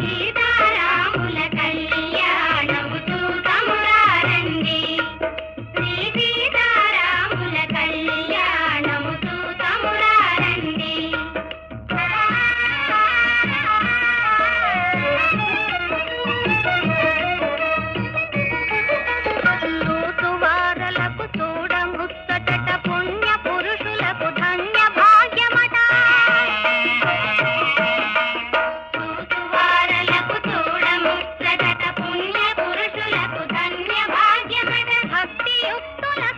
సీత যুক্ত না